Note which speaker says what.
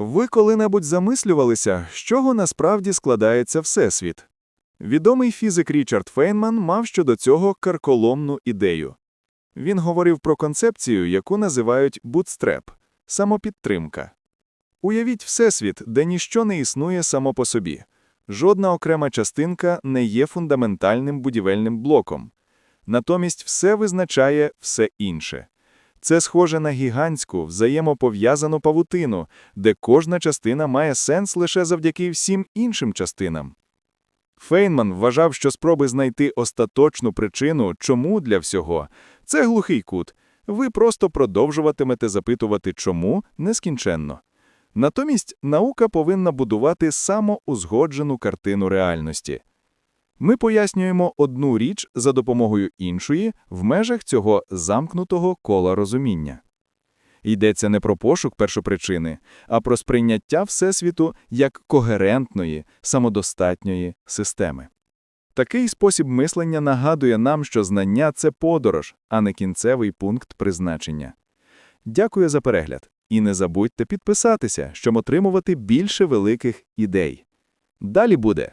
Speaker 1: Ви коли-небудь замислювалися, з чого насправді складається Всесвіт? Відомий фізик Річард Фейнман мав щодо цього карколомну ідею. Він говорив про концепцію, яку називають бутстреп – самопідтримка. Уявіть Всесвіт, де ніщо не існує само по собі. Жодна окрема частинка не є фундаментальним будівельним блоком. Натомість все визначає все інше. Це схоже на гігантську, взаємопов'язану павутину, де кожна частина має сенс лише завдяки всім іншим частинам. Фейнман вважав, що спроби знайти остаточну причину, чому для всього, це глухий кут. Ви просто продовжуватимете запитувати чому нескінченно. Натомість наука повинна будувати самоузгоджену картину реальності. Ми пояснюємо одну річ за допомогою іншої в межах цього замкнутого кола розуміння. Йдеться не про пошук першопричини, а про сприйняття Всесвіту як когерентної, самодостатньої системи. Такий спосіб мислення нагадує нам, що знання – це подорож, а не кінцевий пункт призначення. Дякую за перегляд. І не забудьте підписатися, щоб отримувати більше великих ідей. Далі буде